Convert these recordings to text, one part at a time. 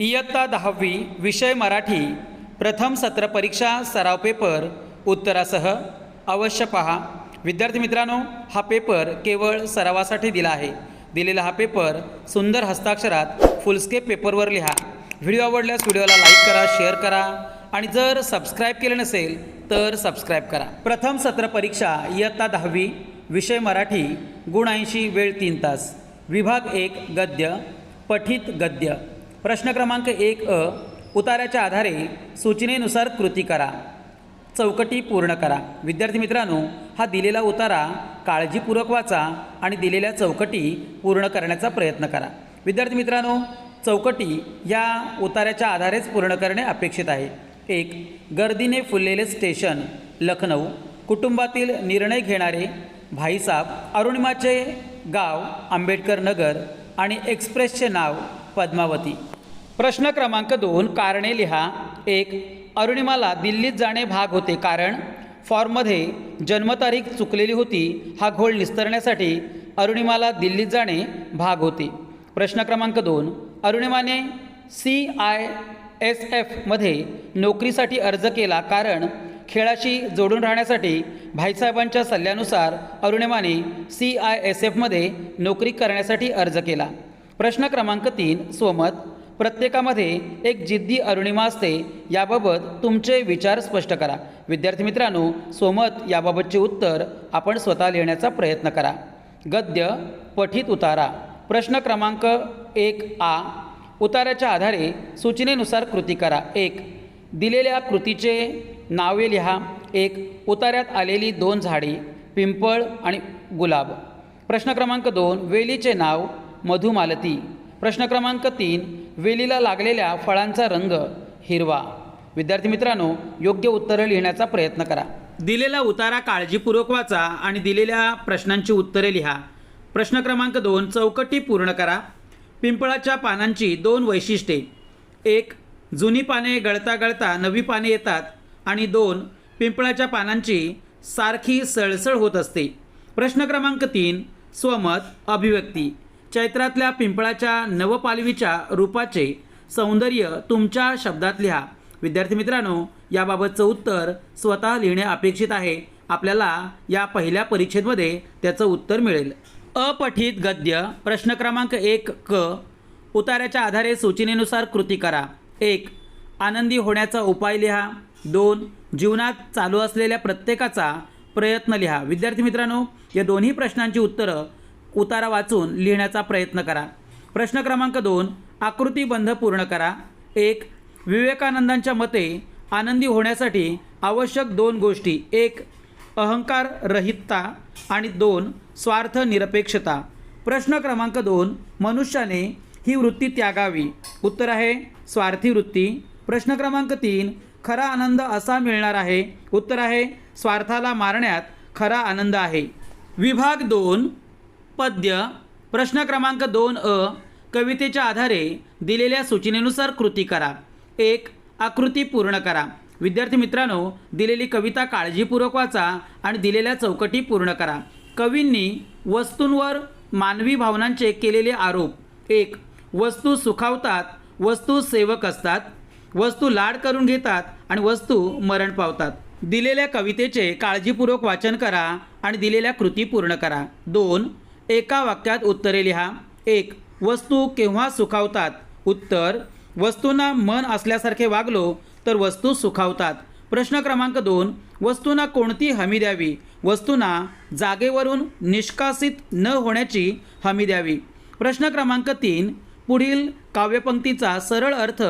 इयत्ता दहावी विषय मराठी प्रथम सत्र परीक्षा सराव पेपर उत्तरासह अवश्य पहा. विद्यार्थी मित्रांनो हा पेपर केवळ सरावासाठी दिला आहे. दिलेला हा पेपर सुंदर हस्ताक्षरात फुलस्केप पेपरवर लिहा. व्हिडिओ आवडल्यास व्हिडिओला लाईक करा शेअर करा आणि जर सबस्क्राईब केले नसेल तर सबस्क्राईब करा. प्रथम सत्र परीक्षा इयत्ता दहावी विषय मराठी गुण ऐंशी वेळ तीन तास. विभाग एक गद्य पठित गद्य. प्रश्न क्रमांक एक अ उतार्याच्या आधारे सूचनेनुसार कृती करा. चौकटी पूर्ण करा. विद्यार्थी मित्रांनो हा दिलेला उतारा काळजीपूर्वक वाचा आणि दिलेल्या चौकटी पूर्ण करण्याचा प्रयत्न करा. विद्यार्थी मित्रांनो चौकटी या उतार्याच्या आधारेच पूर्ण करणे अपेक्षित आहे. एक गर्दीने फुललेले स्टेशन लखनौ कुटुंबातील निर्णय घेणारे भाईसाब अरुणिमाचे गाव आंबेडकर नगर आणि एक्सप्रेसचे नाव पद्मावती. प्रश्न क्रमांक दोन कारणे लिहा. एक अरुणिमाला दिल्लीत जाणे भाग होते कारण फॉर्ममध्ये जन्मतारीख चुकलेली होती हा घोळ निस्तरण्यासाठी अरुणिमाला दिल्लीत जाणे भाग होते. प्रश्न क्रमांक दोन अरुणिमाने सी आय एस एफमध्ये नोकरीसाठी अर्ज केला कारण खेळाशी जोडून राहण्यासाठी भाईसाहेबांच्या सल्ल्यानुसार अरुणिमाने सी आय एस एफमध्ये नोकरी करण्यासाठी अर्ज केला. प्रश्न क्रमांक तीन स्वमत प्रत्येकामध्ये एक जिद्दी अरुणिमा असते याबाबत तुमचे विचार स्पष्ट करा. विद्यार्थी मित्रांनो सोमत याबाबतचे उत्तर आपण स्वतः लिहिण्याचा प्रयत्न करा. गद्य पठित उतारा. प्रश्न क्रमांक एक आ. उताराच्या आधारे सूचनेनुसार कृती करा. एक दिलेल्या कृतीचे नावे लिहा. एक उतार्यात आलेली दोन झाडे पिंपळ आणि गुलाब. प्रश्न क्रमांक दोन वेलीचे नाव मधुमालती. प्रश्न क्रमांक तीन वेलीला लागलेल्या फळांचा रंग हिरवा. विद्यार्थी मित्रांनो योग्य उत्तरं लिहिण्याचा प्रयत्न करा. दिलेला उतारा काळजीपूर्वक वाचा आणि दिलेल्या प्रश्नांची उत्तरे लिहा. प्रश्न क्रमांक दोन चौकटी पूर्ण करा. पिंपळाच्या पानांची दोन वैशिष्ट्ये. एक जुनी पाने गळता गळता नवी पाने येतात. आणि दोन पिंपळाच्या पानांची सारखी सळसळ होत असते. प्रश्न क्रमांक तीन स्वमत अभिव्यक्ती. चैत्रातल्या पिंपळाच्या नवपालवीच्या रूपाचे सौंदर्य तुमच्या शब्दात लिहा. विद्यार्थी मित्रांनो याबाबतचं उत्तर स्वतः लिहिणे अपेक्षित आहे. आपल्याला या पहिल्या परीक्षेमध्ये त्याचं उत्तर मिळेल. अपठित गद्य प्रश्न क्रमांक एक क. उतार्याच्या आधारे सूचनेनुसार कृती करा. एक आनंदी होण्याचा उपाय लिहा. दोन जीवनात चालू असलेल्या प्रत्येकाचा प्रयत्न लिहा. विद्यार्थी मित्रांनो या दोन्ही प्रश्नांची उत्तरं उतारा वाचून लिहिण्याचा प्रयत्न करा. प्रश्न क्रमांक दोन आकृतीबंध पूर्ण करा. एक विवेकानंदांच्या मते आनंदी होण्यासाठी आवश्यक दोन गोष्टी. एक अहंकार रहितता आणि दोन स्वार्थ निरपेक्षता. प्रश्न क्रमांक दोन मनुष्याने ही वृत्ती त्यागावी. उत्तर आहे स्वार्थी वृत्ती. प्रश्न क्रमांक तीन खरा आनंद असा मिळणार आहे. उत्तर आहे स्वार्थाला मारण्यात खरा आनंद आहे. विभाग दोन पद्य प्रश्न क्रमांक दोन अ कवितेच्या आधारे दिलेल्या सूचनेनुसार कृती करा. एक आकृती पूर्ण करा. विद्यार्थी मित्रांनो दिलेली कविता काळजीपूर्वक वाचा आणि दिलेल्या चौकटी पूर्ण करा. कवींनी वस्तूंवर मानवी भावनांचे केलेले आरोप. एक वस्तू सुखावतात वस्तू सेवक असतात वस्तू लाड करून घेतात आणि वस्तू मरण पावतात. दिलेल्या कवितेचे काळजीपूर्वक वाचन करा आणि दिलेल्या कृती पूर्ण करा. दोन एका वाक्यात उत्तरे लिहा. एक वस्तू केव्हा सुखावतात? उत्तर वस्तूंना मन असल्यासारखे वागलो तर वस्तू सुखावतात. प्रश्न क्रमांक दोन वस्तूंना कोणती हमी द्यावी? वस्तूंना जागेवरून निष्कासित न होण्याची हमी द्यावी. प्रश्न क्रमांक तीन पुढील काव्यपंक्तीचा सरळ अर्थ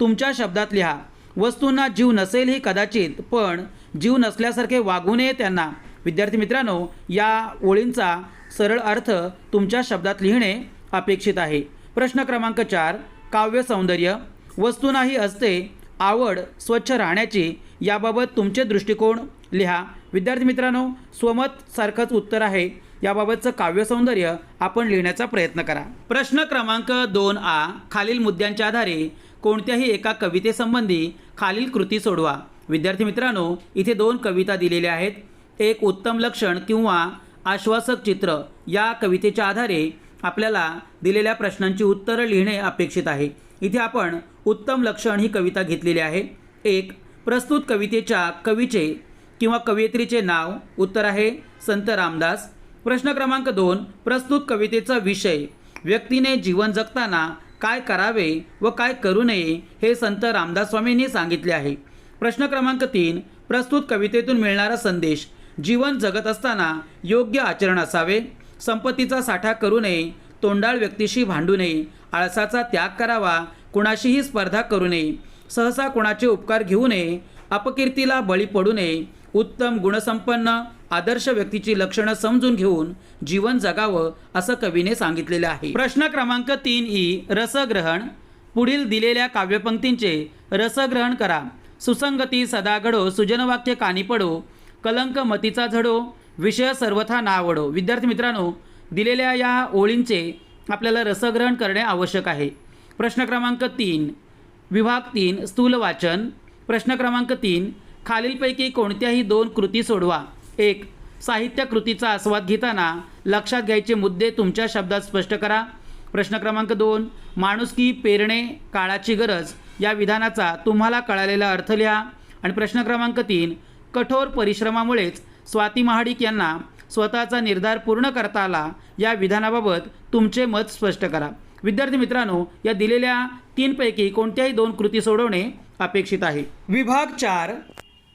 तुमच्या शब्दात लिहा. वस्तूंना जीव नसेलही कदाचित पण जीव नसल्यासारखे वागू नये त्यांना. विद्यार्थी मित्रांनो या ओळींचा सरळ अर्थ तुमच्या शब्दात लिहिणे अपेक्षित आहे. प्रश्न क्रमांक चार काव्य सौंदर्य. वस्तूंनाही असते आवड स्वच्छ राहण्याची याबाबत तुमचे दृष्टिकोन लिहा. विद्यार्थी मित्रांनो स्वमत सारखंच उत्तर आहे. याबाबतचं काव्यसौंदर्य आपण लिहिण्याचा प्रयत्न करा. प्रश्न क्रमांक दोन आ खालील मुद्द्यांच्या आधारे कोणत्याही एका कवितेसंबंधी खालील कृती सोडवा. विद्यार्थी मित्रांनो इथे दोन कविता दिलेल्या आहेत. एक उत्तम लक्षण किंवा आश्वासक चित्र या कवितेच्या आधारे आपल्याला दिलेल्या प्रश्नांची उत्तरं लिहिणे अपेक्षित आहे. इथे आपण उत्तम लक्षण ही कविता घेतलेली आहे. एक प्रस्तुत कवितेच्या कवीचे किंवा कवयित्रीचे नाव. उत्तर आहे संत रामदास. प्रश्न क्रमांक दोन प्रस्तुत कवितेचा विषय. व्यक्तीने जीवन जगताना काय करावे व काय करू नये हे संत रामदास स्वामींनी सांगितले आहे. प्रश्न क्रमांक तीन प्रस्तुत कवितेतून मिळणारा संदेश. जीवन जगत असताना योग्य आचरण असावे. संपत्तीचा साठा करू नये तोंडाळ व्यक्तीशी भांडू नये आळसाचा त्याग करावा कुणाशीही स्पर्धा करू नये सहसा कुणाचे उपकार घेऊ नये अपकीर्तीला बळी पडू नये उत्तम गुणसंपन्न आदर्श व्यक्तीची लक्षणं समजून घेऊन जीवन जगावं असं कवीने सांगितलेलं आहे. प्रश्न क्रमांक तीन ई रसग्रहण. पुढील दिलेल्या काव्यपंक्तींचे रसग्रहण करा. सुसंगती सदा घडो सुजनवाक्य कानी पडो. कलंक मतीचा झडो विषय सर्वथा नावडो. विद्यार्थी मित्रांनो दिलेल्या या ओळींचे आपल्याला रसग्रहण करणे आवश्यक आहे. प्रश्न क्रमांक तीन विभाग तीन स्थूल वाचन. प्रश्न क्रमांक तीन खालीलपैकी कोणत्याही दोन कृती सोडवा. एक साहित्य कृतीचा आस्वाद घेताना लक्षात घ्यायचे मुद्दे तुमच्या शब्दात स्पष्ट करा. प्रश्न क्रमांक दोन माणुसकी पेरणे काळाची गरज? या विधानाचा तुम्हाला कळालेला अर्थ लिहा. आणि प्रश्न क्रमांक तीन कठोर परिश्रमामुळेच स्वाती महाडिक यांना स्वतःचा निर्धार पूर्ण करता आला. या विधानाबाबत तुमचे मत स्पष्ट करा. विद्यार्थी मित्रांनो या दिलेल्या तीनपैकी कोणत्याही दोन कृती सोडवणे अपेक्षित आहे. विभाग चार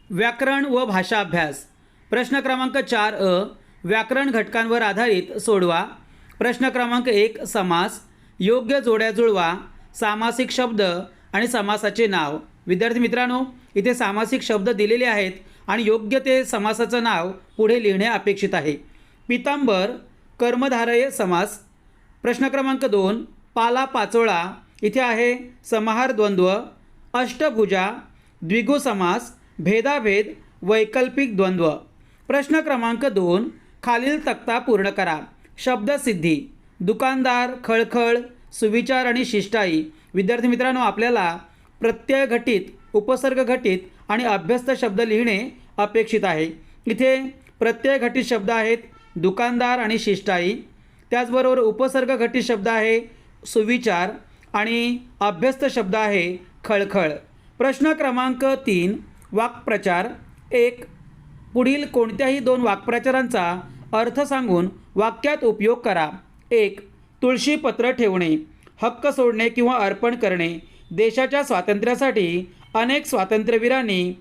व्याकरण व भाषा अभ्यास. प्रश्न क्रमांक चार अ व्याकरण घटकांवर आधारित सोडवा. प्रश्न क्रमांक एक समास. योग्य जोड्या जुळवा. सामासिक शब्द आणि समासाचे नाव. विद्यार्थी मित्रांनो इथे सामासिक शब्द दिलेले आहेत. आणि योग्य ते समासाचं नाव पुढे लिहिणे अपेक्षित आहे. पितांबर कर्मधारय समास प्रश्न क्रमांक दोन पाला पाचोळा इथे आहे समाहार द्वंद्व अष्टभुजा द्विगु समास भेदाभेद वैकल्पिक द्वंद्व. प्रश्न क्रमांक दोन खालील तक्ता पूर्ण करा. शब्दसिद्धी दुकानदार खळखळ सुविचार आणि शिष्टाई. विद्यार्थी मित्रांनो आपल्याला प्रत्यय घटित उपसर्ग घटित आणि अभ्यस्त शब्द लिहिणे अपेक्षित आहे. इथे प्रत्यय घटित शब्द आहेत दुकानदार आणि शिष्टाई. त्याचबरोबर उपसर्ग घटित शब्द आहे सुविचार. आणि अभ्यस्त शब्द आहे खळखळ. प्रश्न क्रमांक तीन वाक्प्रचार. एक पुढील कोणत्याही दोन वाक्प्रचारांचा अर्थ सांगून वाक्यात उपयोग करा. एक तुळशीपत्र ठेवणे. हक्क सोडणे किंवा अर्पण करणे. देशाच्या स्वातंत्र्यासाठी अनेक स्वातंत्र्यवीरांनी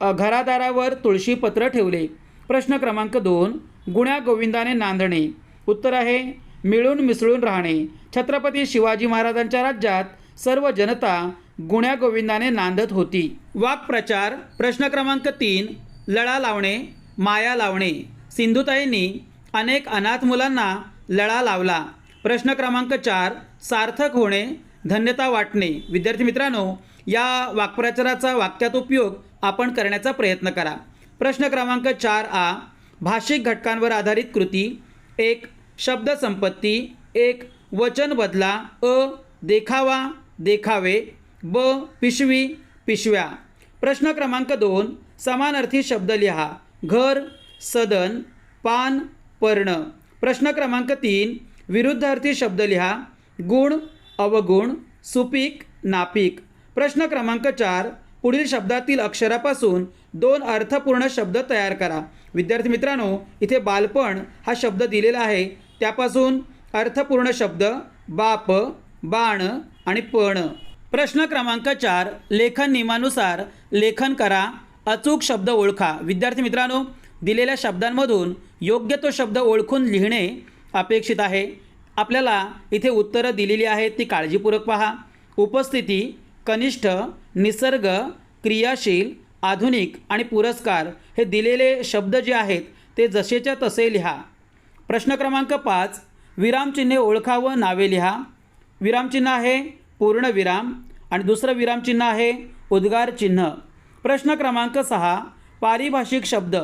घरादारावर तुळशीपत्र ठेवले. प्रश्न क्रमांक दोन गुण्या गोविंदाने नांदणे. उत्तर आहे मिळून मिसळून राहणे. छत्रपती शिवाजी महाराजांच्या राज्यात सर्व जनता गुण्या गोविंदाने नांदत होती. वाक्प्रचार प्रश्न क्रमांक तीन लळा लावणे माया लावणे. सिंधुताईंनी अनेक अनाथ मुलांना लळा लावला. प्रश्न क्रमांक चार सार्थक होणे धन्यता वाटणे. विद्यार्थी मित्रांनो या वाक्प्रचाराचा वाक्यात उपयोग आपण करण्याचा प्रयत्न करा. प्रश्न क्रमांक चार आ भाषिक घटकांवर आधारित कृती. एक शब्दसंपत्ती एक वचन बदला. अ देखावा देखावे. ब पिशवी पिशव्या. प्रश्न क्रमांक दोन समानार्थी शब्द लिहा. घर सदन पान पर्ण. प्रश्न क्रमांक तीन विरुद्धार्थी शब्द लिहा. गुण अवगुण सुपीक नापीक. प्रश्न क्रमांक चार पुढील शब्दातील अक्षरापासून दोन अर्थपूर्ण शब्द तयार करा. विद्यार्थी मित्रांनो इथे बालपण हा शब्द दिलेला आहे. त्यापासून अर्थपूर्ण शब्द बाप बाण आणि पण. प्रश्न क्रमांक चार लेखन नियमानुसार लेखन करा. अचूक शब्द ओळखा. विद्यार्थी मित्रांनो दिलेल्या शब्दांमधून योग्य तो शब्द ओळखून लिहिणे अपेक्षित आहे. आपल्याला इथे उत्तरं दिलेली आहेत ती काळजीपूर्वक पहा. उपस्थिती कनिष्ठ निसर्ग क्रियाशील आधुनिक आणि पुरस्कार हे दिलेले शब्द जे आहेत ते जसेच्या तसे लिहा. प्रश्न क्रमांक पाच विरामचिन्हे ओळखा व नावे लिहा. विरामचिन्ह आहे पूर्णविराम आणि दुसरं विरामचिन्ह आहे उद्गार चिन्ह. प्रश्न क्रमांक सहा पारिभाषिक शब्द.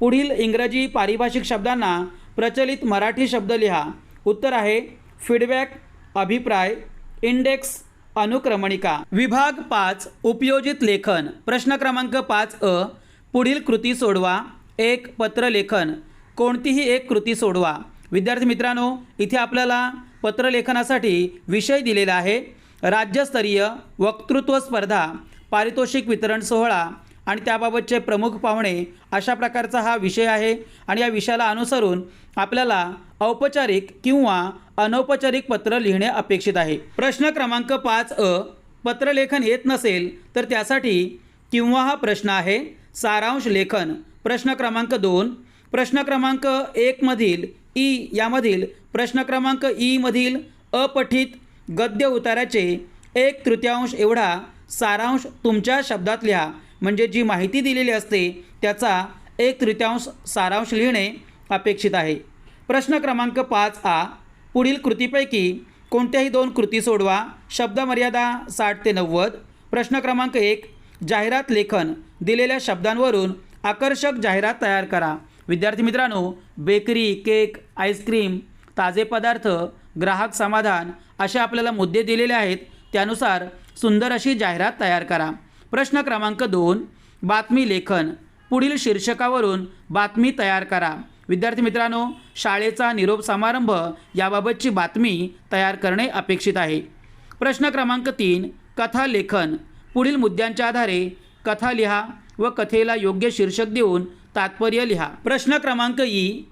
पुढील इंग्रजी पारिभाषिक शब्दांना प्रचलित मराठी शब्द लिहा. उत्तर आहे फीडबॅक अभिप्राय इंडेक्स अनुक्रमणिका. विभाग पाच उपयोजित लेखन. प्रश्न क्रमांक पाच अ पुढील कृती सोडवा. एक पत्रलेखन. कोणतीही एक कृती सोडवा. विद्यार्थी मित्रांनो इथे आपल्याला पत्रलेखनासाठी विषय दिलेला आहे. राज्यस्तरीय वक्तृत्व स्पर्धा पारितोषिक वितरण सोहळा आणि त्याबाबतचे प्रमुख पाहुणे अशा प्रकारचा हा विषय आहे. आणि या विषयाला अनुसरून आपल्याला औपचारिक किंवा अनौपचारिक पत्र लिहिणे अपेक्षित आहे. प्रश्न क्रमांक पाच अ पत्रलेखन येत नसेल तर त्यासाठी किंवा हा प्रश्न आहे सारांश लेखन. प्रश्न क्रमांक दोन प्रश्न क्रमांक एकमधील ई यामधील प्रश्न क्रमांक ईमधील अपठित गद्य उताराचे एक तृतीयांश एवढा सारांश तुमच्या शब्दात लिहा. म्हणजे जी माहिती दिलेली असते त्याचा एक तृतीयांश सारांश लिहिणे अपेक्षित आहे. प्रश्न क्रमांक पाच आ पुढील कृतीपैकी कोणत्याही दोन कृती सोडवा. शब्दमर्यादा साठ ते नव्वद. प्रश्न क्रमांक एक जाहिरात लेखन दिलेल्या शब्दांवरून आकर्षक जाहिरात तयार करा. विद्यार्थी मित्रांनो बेकरी केक आईस्क्रीम ताजे पदार्थ ग्राहक समाधान असे आपल्याला मुद्दे दिलेले आहेत. त्यानुसार सुंदर अशी जाहिरात तयार करा. प्रश्न क्रमांक दोन बातमी लेखन. पुढील शीर्षकावरून बातमी तयार करा. विद्यार्थी मित्रांनो शाळेचा निरोप समारंभ याबाबतची बातमी तयार करणे अपेक्षित आहे. प्रश्न क्रमांक तीन कथा लेखन. पुढील मुद्द्यांच्या आधारे कथा लिहा व कथेला योग्य शीर्षक देऊन तात्पर्य लिहा. प्रश्न क्रमांक ई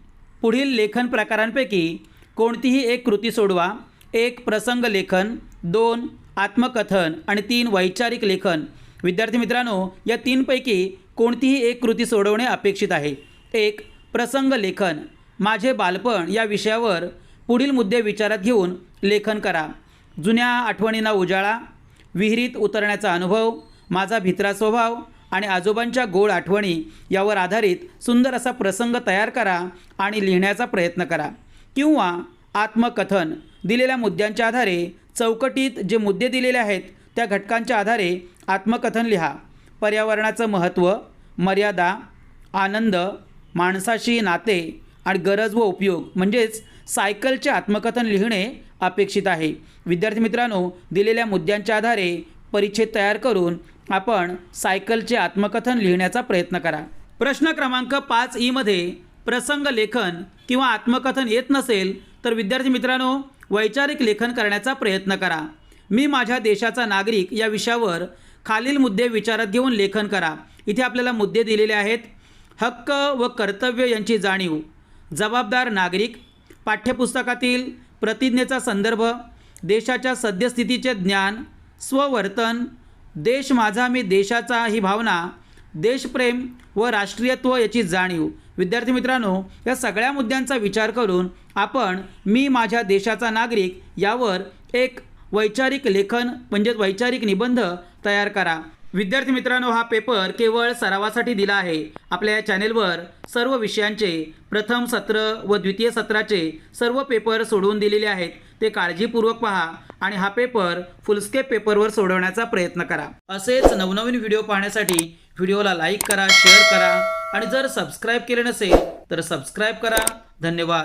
पुढील लेखन प्रकारांपैकी कोणतीही एक कृती सोडवा. एक प्रसंग लेखन दोन आत्मकथन आणि तीन वैचारिक लेखन. विद्यार्थी मित्रांनो या तीनपैकी कोणतीही एक कृती सोडवणे अपेक्षित आहे. एक प्रसंग लेखन. माझे बालपण या विषयावर पुढील मुद्दे विचारात घेऊन लेखन करा. जुन्या आठवणींना उजाळा. विहिरीत उतरण्याचा अनुभव माझा भित्रा स्वभाव आणि आजोबांच्या गोड आठवणी यावर आधारित सुंदर असा प्रसंग तयार करा आणि लिहिण्याचा प्रयत्न करा. किंवा आत्मकथन. दिलेल्या मुद्द्यांच्या आधारे चौकटीत जे मुद्दे दिलेले आहेत त्या घटकांच्या आधारे आत्मकथन लिहा. पर्यावरणाचं महत्त्व मर्यादा आनंद माणसाशी नाते आणि गरज व उपयोग म्हणजेच सायकलचे आत्मकथन लिहिणे अपेक्षित आहे. विद्यार्थी मित्रांनो दिलेल्या मुद्द्यांच्या आधारे परिच्छेद तयार करून आपण सायकलचे आत्मकथन लिहिण्याचा प्रयत्न करा. प्रश्न क्रमांक पाच ईमध्ये प्रसंग लेखन किंवा आत्मकथन येत नसेल तर विद्यार्थी मित्रांनो वैचारिक लेखन करण्याचा प्रयत्न करा. मी माझ्या देशाचा नागरिक या विषयावर खालील मुद्दे विचारात घेऊन लेखन करा. इथे आपल्याला मुद्दे दिलेले आहेत. हक्क व कर्तव्य यांची जाणीव. जबाबदार नागरिक. पाठ्यपुस्तकातील प्रतिज्ञेचा संदर्भ. देशाच्या सद्यस्थितीचे ज्ञान. स्ववर्तन. देश माझा मी देशाचा ही भावना. देशप्रेम व राष्ट्रीयत्व याची जाणीव. विद्यार्थी मित्रांनो या सगळ्या मुद्द्यांचा विचार करून आपण मी माझ्या देशाचा नागरिक यावर एक वैचारिक लेखन म्हणजेच वैचारिक निबंध तयार करा. विद्यार्थी मित्रांनो हा पेपर केवळ सरावासाठी दिला आहे. आपल्या या चॅनेलवर सर्व विषयांचे प्रथम सत्र व द्वितीय सत्राचे सर्व पेपर सोडवून दिलेले आहेत. ते काळजीपूर्वक पहा आणि हा पेपर फुलस्केप पेपरवर सोडवण्याचा प्रयत्न करा. असेच नवनवीन व्हिडिओ पाहण्यासाठी व्हिडिओला लाईक करा शेअर करा आणि जर सबस्क्राईब केले नसेल तर सबस्क्राईब करा. धन्यवाद.